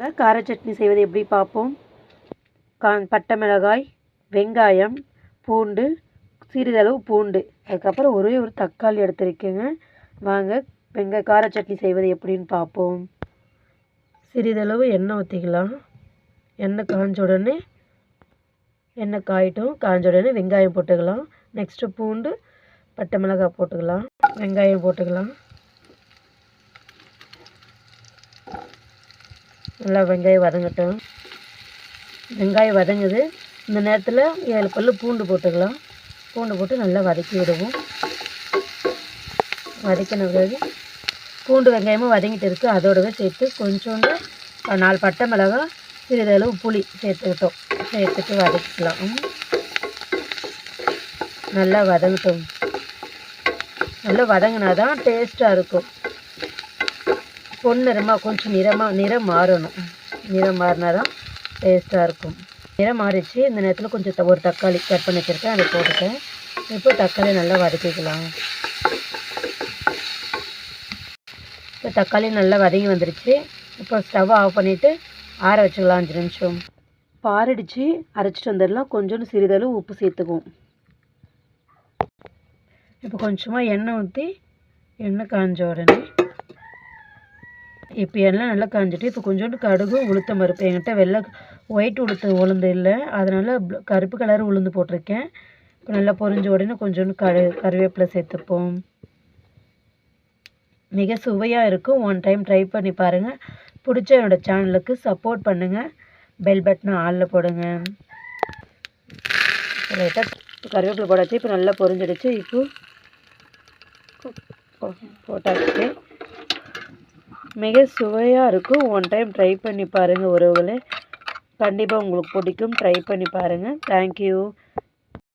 கார சட்னி செய்வது எப்படி பார்ப்போம்? கா பட்டை மிளகாய் வெங்காயம் பூண்டு சிறிதளவு பூண்டு. அதுக்கப்புறம் ஒரே ஒரு தக்காளி எடுத்துருக்கேங்க. வாங்க வெங்காய கார சட்னி செய்வது எப்படின்னு பார்ப்போம். சிறிதளவு எண்ணெய் ஊற்றிக்கலாம் எண்ணெய் காஞ்ச உடனே எண்ணெய் காயிட்டும். காஞ்ச உடனே வெங்காயம் போட்டுக்கலாம். நெக்ஸ்ட்டு பூண்டு பட்டை மிளகாய் போட்டுக்கலாம். வெங்காயம் போட்டுக்கலாம். நல்லா வெங்காயம் வதங்கட்டும். வெங்காயம் வதங்குது. இந்த நேரத்தில் ஏழு பல் பூண்டு போட்டுக்கலாம். பூண்டு போட்டு நல்லா வதக்கி விடுவோம். வதக்கின பிறகு பூண்டு வெங்காயமும் வதங்கிட்டு இருக்குது அதோடவே சேர்த்து கொஞ்சோண்டு நாலு பட்டை மிளகா சிறிதளவு புளி சேர்த்துக்கிட்டோம். சேர்த்துட்டு வதக்கிக்கலாம். ம். நல்லா வதங்கட்டும். நல்லா வதங்கினா தான் டேஸ்ட்டாக இருக்கும். பொன்னிறமாக கொஞ்சம் நிறமாக நிறம் மாறணும். நிறம் மாறினா தான் டேஸ்ட்டாக இருக்கும். நிறம் மாறிச்சு இந்த நேரத்தில் கொஞ்சம் ஒரு தக்காளி கட் பண்ணி வச்சுருக்கேன். அதை போட்டுட்டேன். இப்போ தக்காளி நல்லா வதக்கிக்கலாம். இப்போ தக்காளி நல்லா வதங்கி வந்துருச்சு. இப்போ ஸ்டவ் ஆஃப் பண்ணிவிட்டு ஆற வச்சுக்கலாம். அஞ்சு நிமிஷம். பாரடிச்சு. அரைச்சிட்டு வந்துடலாம். கொஞ்சோண்டு சிறிதளவு உப்பு சேர்த்துக்குவோம். இப்போ கொஞ்சமாக எண்ணெய் ஊற்றி எண்ணெய் காஞ்ச உடனே இப்போ எல்லாம் நல்லா காஞ்சிட்டு இப்போ கொஞ்சோண்டு கடுகு உளுத்தம் பருப்பு. என்கிட்ட வெள்ளை ஒயிட் உளுத்து உளுந்து இல்லை. அதனால் கருப்பு கலர் உளுந்து போட்டிருக்கேன். இப்போ நல்லா பொரிஞ்ச உடனே கொஞ்சோண்டு கரு கருவேப்பிலை சேர்த்துப்போம். மிக சுவையாக இருக்கும். ஒன் டைம் ட்ரை பண்ணி பாருங்கள் பிடிச்ச என்னோடய சேனலுக்கு சப்போர்ட் பண்ணுங்கள் பெல் பட்டனை ஆளில் போடுங்க. லைட்டாக கருவேப்பிலை போடாச்சு இப்போ நல்லா பொரிஞ்சிடுச்சு. இப்போ போட்டாச்சு. மிக சுவையாக இருக்கும். ஒன் டைம் ட்ரை பண்ணி பாருங்கள் உறவுகளே. கண்டிப்பாக உங்களுக்கு பிடிக்கும். ட்ரை பண்ணி பாருங்கள் தேங்க்யூ